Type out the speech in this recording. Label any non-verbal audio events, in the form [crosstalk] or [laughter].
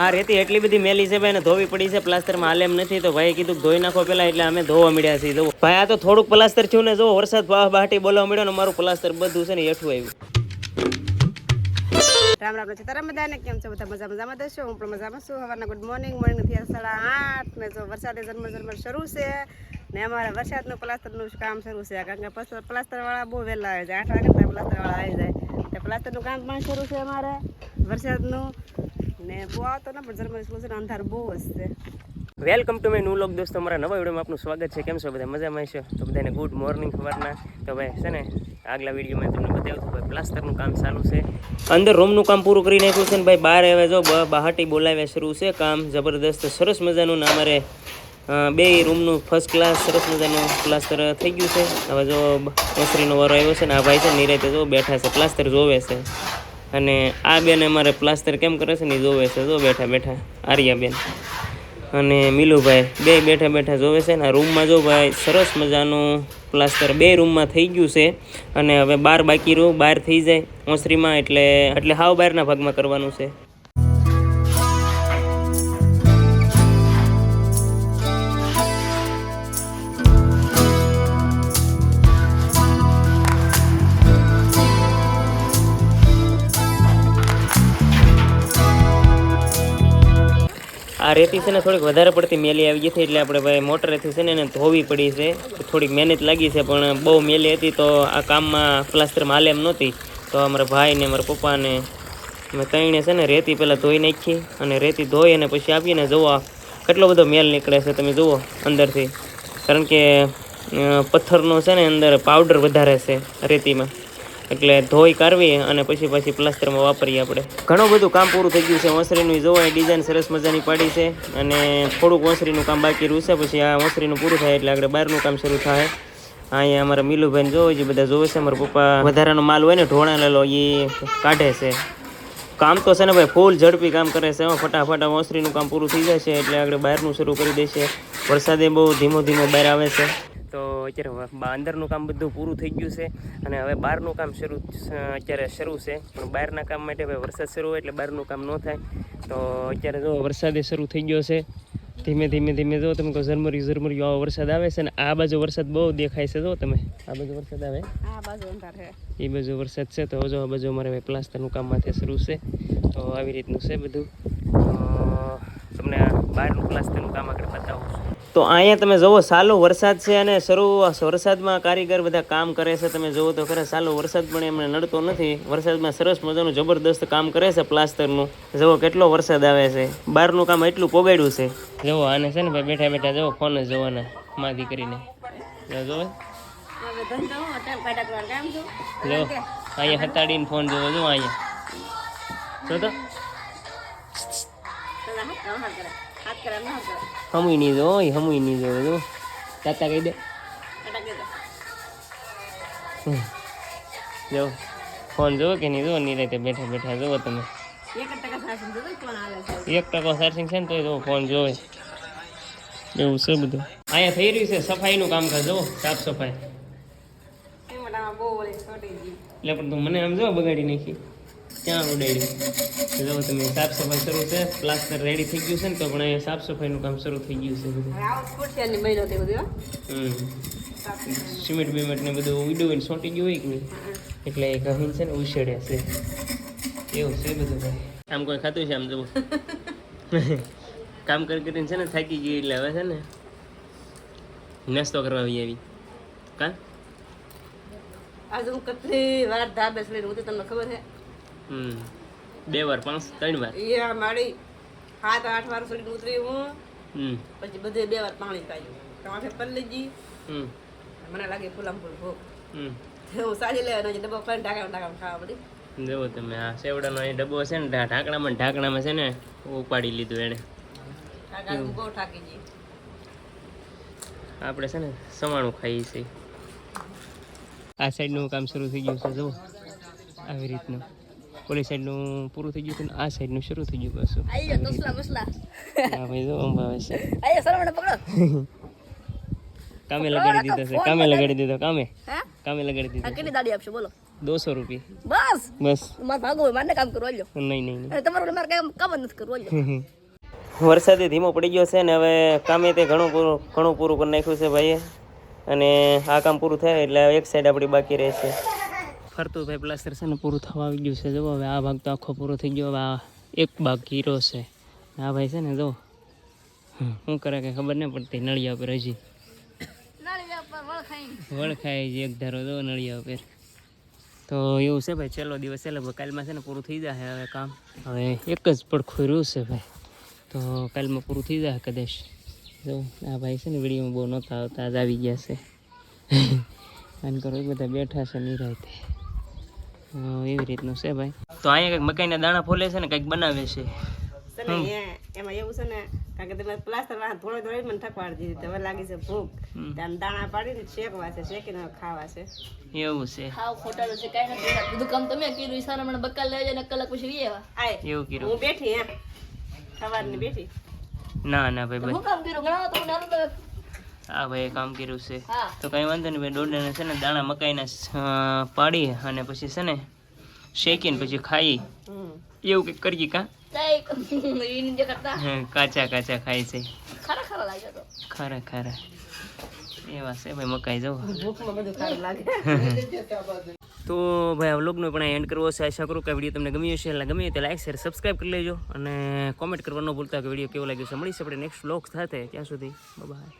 આ રેતી એટલી બધી મેલી છે ભાઈ ને ધોવી પડી છે, પ્લાસ્ટરમાં હાલે એમ નથી. તો ભાઈ કીધું ધોઈ નાખો પેલા, એટલે અમે ધોવા મળ્યા છીએ. જુઓ. ભાઈ, આ તો થોડુંક પ્લાસ્ટર થયું ને જો વરસાદ બાટી બોલવા મળ્યો ને મારું પ્લાસ્ટર બધું છે ને હેઠું આવ્યું. રામ રામ છે તારા બધાને કેમ છો? બધા મજા મજામાં તો હું પણ મજામાં છું. સવારના ગુડ મોર્નિંગ મોર્નિંગ થયા સાડા આઠ ને જો વરસાદે જન્મ જન્મ શરૂ છે ને અમારે વરસાદનું, પ્લાસ્ટરનું કામ શરૂ છે. કારણ કે પ્લાસ્ટર પ્લાસ્ટરવાળા બહુ વહેલા આવે છે. આઠ વાગે પ્લાસ્ટરવાળા આવી જાય. તો પ્લાસ્ટરનું કામ પણ શરૂ છે અમારે વરસાદનું. ને બહુ પણ જર્મની સ્કૂલ છે અંધાર બહુ જ વેલકમ ટુ માય ન્યૂ લોક દોસ્તો અમારા નવા વિડીયોમાં આપનું સ્વાગત છે. કેમ છો? બધા મજામાં છો તો બધાને ગુડ મોર્નિંગ સવારના તો ભાઈ, છે ને, આગલા વિડીયોમાં તમને બતાવ્યું ભાઈ પ્લાસ્ટરનું કામ ચાલુ છે. અંદર રૂમનું કામ પૂરું કરી નાખ્યું છે ને ભાઈ, બહાર હવે જો બહાટી બોલાવ્યા શરૂ છે કામ. જબરદસ્ત, સરસ મજાનું ને અમારે બે રૂમનું ફર્સ્ટ ક્લાસ સરસ મજાનું પ્લાસ્ટર થઈ ગયું છે. હવે જો ઓસરીનો વારો આવ્યો છે ને, આ ભાઈ છે નિરાતે જો બેઠા છે પ્લાસ્ટર જોવે છે. અને આ બેન અમારે પ્લાસ્ટર કેમ કરે છે ને જોવે છે. જો બેઠા બેઠા આર્યાબેન અને મિલુભાઈ બે બેઠા બેઠા જોવે છે ને રૂમમાં જો ભાઈ સરસ મજાનું પ્લાસ્ટર બે રૂમમાં થઈ ગયું છે. અને હવે બાર બાકી રૂમ બહાર થઈ જાય ઓસરીમાં એટલે એટલે હાવ બહારના ભાગમાં કરવાનું છે. આ રેતી છે ને થોડીક વધારે પડતી મેલી આવી ગઈ હતી એટલે આપણે ભાઈ મોટરેથી છે ને એને ધોવી પડી છે. થોડીક મહેનત લાગી છે, પણ બહુ મેલી હતી તો આ કામમાં પ્લાસ્ટરમાં હાલે એમ નહોતી. તો અમારા ભાઈને અમારા પપ્પાને અમે ત્રણે છે ને રેતી પહેલાં ધોઈ નાખી અને રેતી ધોઈ અને પછી આપીને જુઓ કેટલો બધો મેલ નીકળે છે, તમે જુઓ અંદરથી. કારણ કે પથ્થરનો છે ને અંદર પાવડર વધારે છે રેતીમાં. એટલે ધોઈ કાઢવી અને પછી પછી પ્લાસ્ટરમાં વાપરીએ આપણે. ઘણું બધું કામ પૂરું થઈ ગયું છે. ઓસરીનું જોવાય ડિઝાઇન સરસ મજાની પાડી છે. અને થોડુંક ઓસરીનું કામ બાકી રહ્યું છે. પછી આ ઓસરીનું પૂરું થાય એટલે આપણે બહારનું કામ શરૂ થાય. અહીંયા અમારા મિલુભાઈ જોવે છે, બધા જોવે છે. અમારા પપ્પા વધારાનો માલ હોય ને ઢોળા લેલો એ કાઢે છે. કામ તો છે ને ભાઈ, ફૂલ ઝડપી કામ કરે છે. ફટાફટ ઓસરીનું કામ પૂરું થઈ જાય છે એટલે આપણે બહારનું શરૂ કરી દઈશે વરસાદે બહુ ધીમો ધીમો બહાર આવે છે. તો અત્યારે અંદરનું કામ બધું પૂરું થઈ ગયું છે અને હવે બહારનું કામ શરૂ અત્યારે શરૂ છે. પણ બહારના કામ માટે હવે વરસાદ શરૂ હોય એટલે બહારનું કામ ન થાય. તો અત્યારે જો વરસાદે શરૂ થઈ ગયો છે. ધીમે ધીમે ધીમે જો તમે કહો ઝરમરી ઝરમરી આવો વરસાદ આવે છે ને આ બાજુ વરસાદ બહુ દેખાય છે જો તમે. આ બાજુ વરસાદ આવે? આ બાજુ અંધાર છે. એ બાજુ વરસાદ છે. તો જો આ બાજુ અમારે પ્લાસ્ટરનું કામ માથે શરૂ છે. તો આવી રીતનું છે બધું. તમને બહારનું પ્લાસ્ટરનું કામ આગળ બતાવું છું. તો અહીંયા તમે જુઓ, સાલો વરસાદ છે અને શરૂ વરસાદમાં કારીગર બધા કામ કરે છે. તમે જુઓ તો ખરે, સાલો વરસાદ પણ એમને નડતો નથી. વરસાદમાં સરસ મજાનું જબરદસ્ત કામ કરે છે પ્લાસ્ટરનું. જુઓ કેટલો વરસાદ આવે છે. બહારનું કામ એટલું પોગાડ્યું છે. જુઓ, આને છે ને ભાઈ બેઠા બેઠા જુઓ, ફોન જ જોવાના માદી કરીને જુઓ અહીંયા હતાડીને ફોન જોવો જો અહીંયા. જો તો. હમુય નહીં જો હમુય નહીં જો જો તાતા કહી દે. જો ફોન જોવો કે નહીં જો નહીં રીતે બેઠા બેઠા જુઓ તમે. એક ટકા હાલે છે? ને તોય જો ફોન જોવે. એવું છે બધું. અહીંયા થઈ રહ્યું છે સફાઈનું કામકાજ જો સાફ સફાઈ. એટલે પણ તું મને આમ જો બગાડી નાખી. ક્યાં ઉડાડ્યું? જો તમે સાફ સફાઈ શરૂ છે પ્લાસ્ટર રેડી થઈ ગયું છે ને તો પણ અહીંયા સાફ સફાઈનું કામ શરૂ થઈ ગયું છે બધું. તે હમ. સિમેન્ટ બિમેન્ટ ને બધું ઉડ્યું હોય ને સોંટી ગયું હોય કે નહીં? એટલે એ કહીને છે ને ઉછેડે છે. એવું છે બધું ભાઈ આમ કોઈ ખાતું છે આમ જવું કામ કરી કરીને છે ને થાકી ગઈ એટલે હવે છે ને નાસ્તો કરવા આવી આવી. કા? આજે હું કેટલી વાર ધાબે ચડીને તો તમને ખબર છે? હમ. બે વાર પાંચ ત્રણ વાર. એ મારી સાત આઠ વાર સુધી ઉતરી હું. હમ. પછી બધે બે વાર પાણી પાયું. તમારે પલ્લીજી હમ. મને લાગે ફૂલામ ફૂલ ભોગ. હમ. હું સાજી લેવાનો છે ડબ્બો ખાઈને ઢાકા ઢાકા ખાવા પડી. જુઓ તમે આ સેવડાનો અહીં ડબ્બો છે ને ઢાંકણામાં ઢાંકણામાં છે ને ઉપાડી લીધું એણે. બહુ આપણે છે ને સવાણું ખાઈએ છીએ. આ સાઈડનું કામ શરૂ થઈ ગયું છે જુઓ. આવી રીતનું. ઓલી સાઈડનું પૂરું થઈ ગયું આ સાઈડ સાઈડનું શરૂ થઈ ગયું બસ આઈ મસલા મસલા હા ભાઈ જો અંબાવે છે આઈ સરવણ પકડો કામે લગાડી દીધો છે કામે લગાડી દીધો કામે હે કામે લગાડી દીધો કેટલી દાડી આપશો બોલો દોસો રૂપિયા બસ બસ મારે ભાગો હોય મારે કામ કરવું લ્યો નહીં નહીં તમારું મારે કામ કામ જ નથી કરવું લ્યો વરસાદે ધીમો પડી ગયો છે ને હવે કામે તે ઘણું પૂરું ઘણું પૂરું કરી નાખ્યું છે ભાઈએ અને આ કામ પૂરું થાય એટલે એક સાઈડ આપણી બાકી રહેશે ફરતું ભાઈ પ્લાસ્ટર છે ને પૂરું થવા આવી ગયું છે. જો હવે આ ભાગ તો આખો પૂરો થઈ ગયો. હવે આ એક ભાગ કીરો છે. આ ભાઈ છે ને જો શું કરે કે ખબર નહીં પડતી નળિયા ઉપર હજી. વળખાય છે એક ધારો દો નળિયા ઉપર. તો એવું છે ભાઈ છેલ્લો દિવસ છે લગભગ કાલમાં છે ને પૂરું થઈ જશે હવે કામ. હવે એક જ પડખું રહ્યું છે ભાઈ. તો કાલમાં પૂરું થઈ જશે કદાચ. જો આ ભાઈ છે ને વિડીયોમાં બહુ નહોતા આવતા આજ આવી ગયા છે. [laughs] આન કરો બધા બેઠા છે નિરાયતે એવી રીતનું છે ભાઈ. તો અહીંયા કંઈક મકાઈના દાણા ફોલે છે ને કંઈક બનાવે છે. છે ને એ- એમાં એવું છે ને કારણ કે તમે પ્લાસ્ટર વાળા થોડો થોડી મને થકવાડી દીધી. હવે લાગી છે ભૂખ. હમ. દાણા પાડીને શેકવા છે શેકીને ખાવા છે. એવું છે. હાવ ખોટા છે કાંઈ નથી. બધું કામ તમે કર્યું સારા મને બક્કા લઈ જાય ને કલાક પછી વી આવ્યા એવું કર્યું. હું બેઠી હે. સવારની બેઠી. ના ના ભાઈ કામ કર્યું? ઘણા. આ ભાઈ કામ કર્યું છે. તો કંઈ વાંધો નહીં ભાઈ દોડને છે ને દાણા મકાઈના પાડી અને પછી છે ને શેકીને પછી ખાઈ. એવું કંઈક કરીએ કાં? કાચા કાચા ખાય છે. ખરા ખરા એવા છે ભાઈ મકાઈ જવું [laughs] તો ભાઈ આ વ્લોગનો પણ એન્ડ કરવો છે. આશા કરું કે વીડિયો તમને ગમ્યો છે એટલે ગમ્યું તો લાઈક શેર સબસ્ક્રાઈબ કરી લેજો અને કોમેન્ટ કરવાનું ભૂલતા કે વીડિયો કેવો લાગ્યો છે. મળીશ આપણે નેક્સ્ટ વ્લોગ સાથે. ત્યાં સુધી બાય